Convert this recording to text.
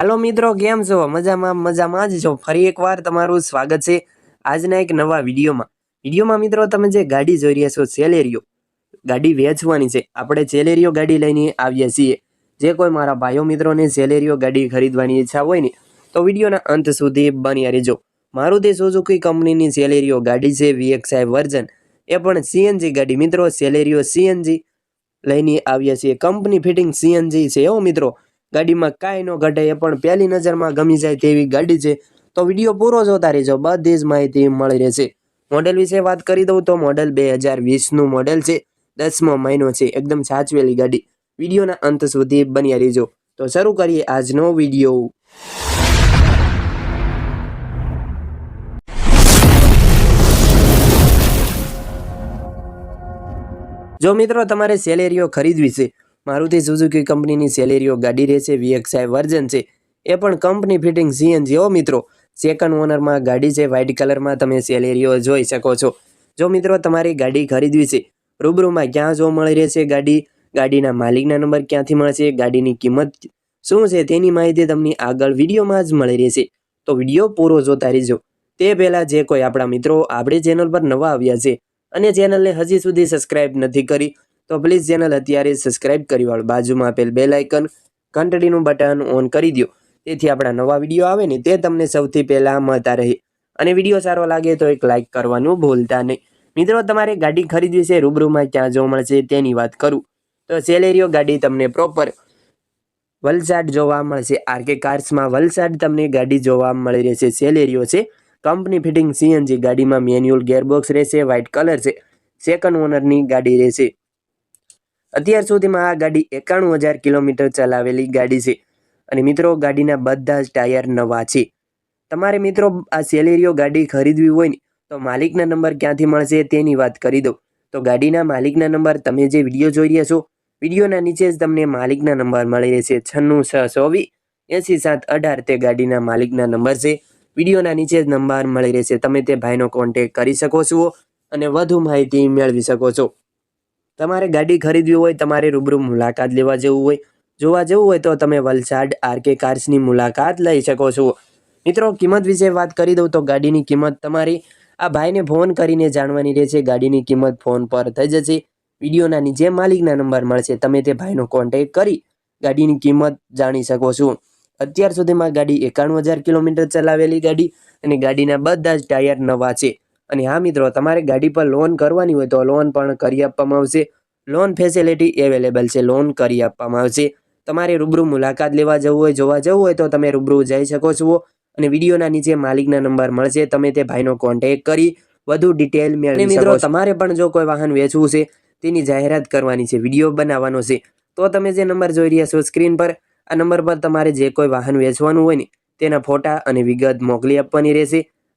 હાલો મિત્રો, કેમ છો? મજામાં મજામાં જ છો. ફરી એકવાર તમારું સ્વાગત છે આજના એક નવા વિડીયોમાં. વિડીયોમાં મિત્રો, તમે જે ગાડી જોઈ રહ્યા છો સેલેરિયો ગાડી વેચવાની છે. આપણે સેલેરીઓ ગાડી લઈને આવ્યા છીએ. જે કોઈ મારા ભાઈઓ મિત્રોને સેલેરીઓ ગાડી ખરીદવાની ઈચ્છા હોય ને, તો વિડીયોના અંત સુધી બન્યા રહેજો. મારુતિ સુઝુકી કંપનીની સેલેરીઓ ગાડી છે વીએક્સઆઈ વર્ઝન એ પણ સીએનજી ગાડી. મિત્રો, સેલેરીઓ સીએનજી લઈને આવ્યા છીએ. કંપની ફિટિંગ સીએનજી છે એવો મિત્રો. ગાડીમાં કાંઈ ન ઘટે, એ પણ પહેલી નજરમાં ગમી જાય તેવી ગાડી છે. તો વીડિયો પૂરો જોતા રહેજો, બધી જ માહિતી મળી રહેશે. મોડેલ વિશે વાત કરી દઉં તો મોડેલ બે હજાર વીસનું મોડેલ છે. દસમો મહિનો છે, એકદમ સાચવેલી ગાડી. વિડીયોના અંત સુધી બન્યા રહેજો. તો શરૂ કરીએ આજનો વીડિયો. જો મિત્રો, તમારે સેલેરીઓ ખરીદવી છે મારુતિ સુઝુકી કંપનીની સેલેરીઓ ગાડી રહેશે વીએક્સઆઈ વર્ઝન છે. એ પણ કંપની ફિટિંગ સીએનજી. હો મિત્રો સેકન્ડ ઓનરમાં ગાડી છે વ્હાઇટ કલરમાં તમે સેલેરીઓ જોઈ શકો છો. જો મિત્રો, તમારી ગાડી ખરીદવી છે, રૂબરૂમાં ક્યાં જો મળી રહેશે ગાડી? ગાડીના માલિકના નંબર ક્યાંથી મળશે? ગાડીની કિંમત શું છે? તેની માહિતી તમને આગળ વિડીયોમાં જ મળી રહેશે. તો વીડિયો પૂરો જોતા રહેજો. તે પહેલાં જે કોઈ આપણા મિત્રો આપણી ચેનલ પર નવા આવ્યા છે અને ચેનલને હજી સુધી સબસ્ક્રાઇબ નથી કરી તો પ્લીઝ ચેનલ અત્યારે સબસ્ક્રાઇબ કરી વાળો. બાજુમાં આપેલ બેલ આઇકન ઘંટડીનું બટન ઓન કરી દો તેથી આપણા નવા વીડિયો આવે ને તે તમને સૌથી પહેલાં મળતા રહે. અને વીડિયો સારો લાગે તો એક લાઇક કરવાનું ભૂલતા નહીં. મિત્રો, તમારે ગાડી ખરીદવી છે, રૂબરૂમાં ક્યાં જોવા મળશે તેની વાત કરું. તો સેલેરીઓ ગાડી તમને પ્રોપર વલસાડ જોવા મળશે. આરકે કાર્સમાં વલસાડ તમને ગાડી જોવા મળી રહેશે. સેલેરીઓ છે કંપની ફિટિંગ સીએનજી ગાડીમાં મેન્યુઅલ ગેરબોક્સ રહેશે વ્હાઇટ કલર છે. સેકન્ડ ઓનરની ગાડી રહેશે. અત્યાર સુધીમાં આ ગાડી એકાણું હજાર કિલોમીટર ચલાવેલી ગાડી છે. અને મિત્રો, ગાડીના બધા જ ટાયર નવા છે. તમારે મિત્રો, આ સેલેરીઓ ગાડી ખરીદવી હોય ને, તો માલિકના નંબર ક્યાંથી મળશે તેની વાત કરી દઉં. તો ગાડીના માલિકના નંબર તમે જે વીડિયો જોઈ રહ્યા છો, વિડીયોના નીચે જ તમને માલિકના નંબર મળી રહેશે. છન્નું છ ચોવીસ એંસી સાત અઢાર તે ગાડીના માલિકના નંબર છે. વિડીયોના નીચે જ નંબર મળી રહેશે. તમે તે ભાઈનો કોન્ટેક કરી શકો છો અને વધુ માહિતી મેળવી શકો છો. તમારે ગાડી ખરીદવી હોય, તમારે રૂબરૂ મુલાકાત લેવા જવું હોય, જોવા જવું હોય તો તમે વલસાડ આરકે કાર્સની મુલાકાત લઈ શકો છો. મિત્રો, કિંમત વિશે વાત કરી દઉં તો ગાડીની કિંમત તમારી, આ ભાઈને ફોન કરીને જાણવાની રહેશે, ગાડીની કિંમત ફોન પર થઈ જશે, વિડીયોના નીચે માલિકના નંબર મળશે, તમે તે ભાઈનો કોન્ટેક કરી ગાડીની કિંમત જાણી શકો છો. અત્યાર સુધીમાં ગાડી એકાણું હજાર કિલોમીટર ચલાવેલી ગાડી અને ગાડીના બધા જ ટાયર નવા છે. અને હા મિત્રો તમારે ગાડી પર લોન કરવાની હોય તો લોન પણ કરી આપવામાં આવશે. લોન ફેસિલિટી અવેલેબલ છે લોન કરી આપવામાં આવશે. તમારે રૂબરૂ મુલાકાત લેવા જવું હોય જોવા જવું હોય તો તમે રૂબરૂ જઈ શકો છો. અને વિડીયોના નીચે માલિકના નંબર મળશે તમે તે ભાઈનો કોન્ટેક કરી વધુ ડિટેલ મેળવી મિત્રો તમારે પણ જો કોઈ વાહન વેચવું છે તેની જાહેરાત કરવાની છે વીડિયો બનાવવાનો છે તો તમે જે નંબર જોઈ રહ્યા છો સ્ક્રીન પર આ નંબર પર તમારે જે કોઈ વાહન વેચવાનું હોય ને તેના ફોટા અને વિગત મોકલી આપવાની રહેશે.